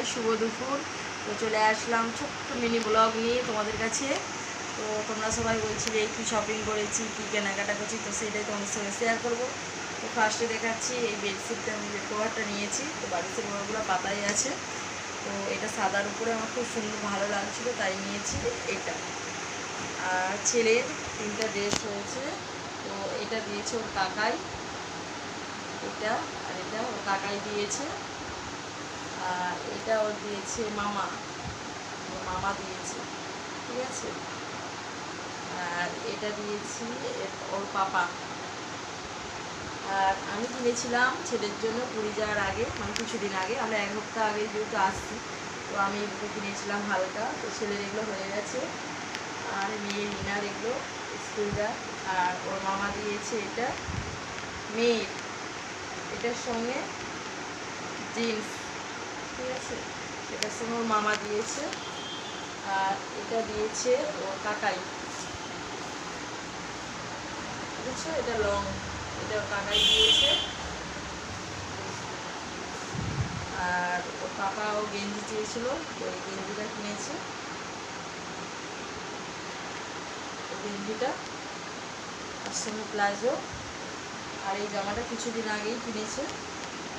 জানাই শুভ দুপুর। তো চলে আসলাম ছোট্ট মিনি ব্লগ নিয়ে তোমাদের কাছে। তো তোমরা সবাই বলছিলে কী শপিং করেছি, কী কেনাকাটা করছি, তো সেটাই তোমাদের সঙ্গে শেয়ার করব। তো ফার্স্টে দেখাচ্ছি এই বেডশিটটা আমি বেড কভারটা নিয়েছি। তো বাড়িতে কভারগুলো পাতাই আছে, তো এটা সাদার উপরে আমার খুব সুন্দর ভালো লাগছিল, তাই নিয়েছি এটা। আর ছেলের তিনটা ড্রেস হয়েছে, তো এটা দিয়েছে ওর কাকাই। এটা আর এটা ওর কাকাই দিয়েছে। এটা ওর দিয়েছে, মামা। মামা দিয়েছে, ঠিক আছে? আর এটা দিয়েছি ওর পাপা। আর আমি কিনেছিলাম ছেলের জন্য পুরী যাওয়ার আগে মানে কিছুদিন আগে। আমরা এক সপ্তাহ আগে যেহেতু আসছি, তো আমি এগুলো কিনেছিলাম হালকা। তো ছেলের এগুলো হয়ে গেছে। আর মেয়ের মিনার এগুলো, স্কুলটা। আর ওর মামা দিয়েছে এটা। মেয়ের। এটার সঙ্গে জিন্স। আছে এটার সঙ্গে ওর মামা দিয়েছে, আর এটা দিয়েছে ওর কাকাই। বুঝছ? এটা লং, এটা ওর কাকাই দিয়েছে। আর ওর পাপা ও গেঞ্জি চেয়েছিল এই গেঞ্জিটা কিনেছে। গেঞ্জিটা তার সঙ্গে প্লাজো আর এই জামাটা কিছুদিন আগেই কিনেছে,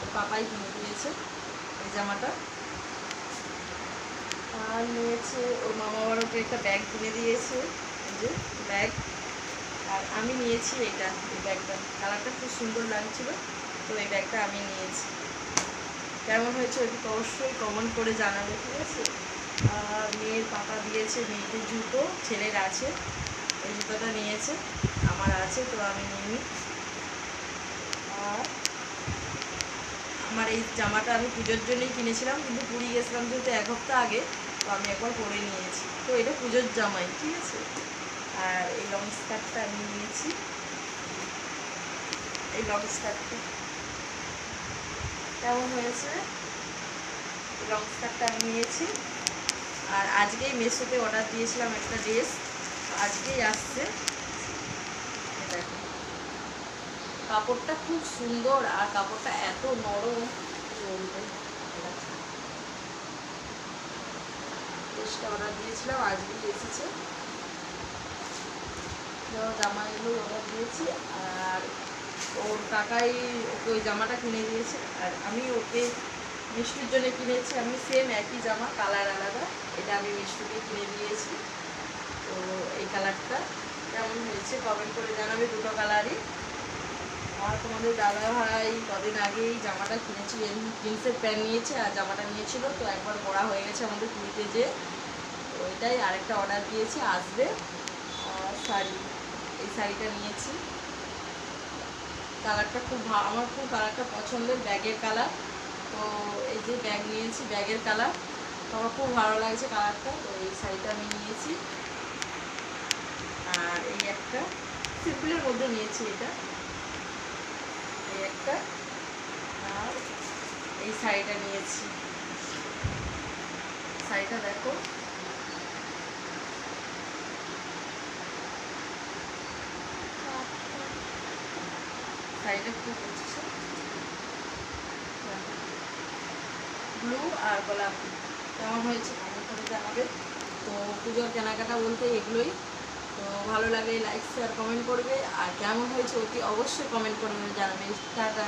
ওর পাপাই কিনে দিয়েছে। জামাটা? আর নিয়েছে ওর মামা বাবাকে একটা ব্যাগ কিনে দিয়েছে যে ব্যাগ আর আমি নিয়েছি এটা, এই ব্যাগটা কালারটা খুব সুন্দর লাগছিল, তো এই ব্যাগটা আমি নিয়েছি। কেমন হয়েছে ওইটি অবশ্যই কমেন্ট করে জানাবে, ঠিক আছে? আর মেয়ের পাপা দিয়েছে, মেয়েকে জুতো, ছেলের আছে, এই জুতোটা নিয়েছে, আমার আছে, তো আমি নিই আর আমার এই জামাটা আমি পুজোর জন্যই কিনেছিলাম, কিন্তু পুরী গেছিলাম যেহেতু এক সপ্তাহ আগে, তো আমি একবার পরে নিয়েছি। তো এটা পুজোর জামাই, ঠিক আছে? আর এই লং স্কার্টটা আমি নিয়েছি। এই লং স্কার্টটা কেমন হয়েছে? লং স্কার্টটা আমি নিয়েছি। আর আজকেই মেসোতে অর্ডার দিয়েছিলাম একটা ড্রেস আজকেই আসছে এই দেখো কাপড়টা খুব সুন্দর আর কাপড়টা এত নরম কি বলব ড্রেসটা অর্ডার দিয়েছিলাম আজকেই এসেছে। ধরো জামাগুলো অর্ডার দিয়েছি আর ওর কাকাই ওকে ওই জামাটা কিনে দিয়েছে। আর আমি ওকে মিষ্টির জন্য কিনেছি, আমি সেম একই জামা কালার আলাদা। এটা আমি মিষ্টিকে কিনে দিয়েছি। তো এই কালারটা কেমন হয়েছে কমেন্ট করে জানাবে দুটো কালারই আর তোমাদের দাদা ভাই কদিন আগেই জামাটা কিনেছি জিন্সের প্যান্ট নিয়েছে আর জামাটা নিয়েছিল, তো একবার পরা হয়ে গেছে আমাদের পুরীতে যে। ওইটাই আরেকটা অর্ডার দিয়েছি, আসবে। শাড়ি, এই শাড়িটা নিয়েছি। কালারটা খুব আমার খুব কালারটা পছন্দের ব্যাগের কালার তো এই যে ব্যাগ নিয়েছি, ব্যাগের কালার তো আমার খুব ভালো লাগছে কালারটা তো এই শাড়িটা আমি নিয়েছি। আর এই একটা, সিম্পলের মধ্যে নিয়েছি এটা। একটা। আর এই শাড়িটা নিয়েছি। শাড়িটা দেখো। শাড়িটা খুব হচ্ছে ব্লু আর গোলাপি। কেমন হয়েছে? কমেন্ট করে জানাবে। তো পুজোর কেনাকাটা বলতে এগুলোই। তো ভালো লাগলে লাইক শেয়ার কমেন্ট করবে। আর কেমন হয়েছে অতি অবশ্যই কমেন্ট করবে জানাবে। টাটা।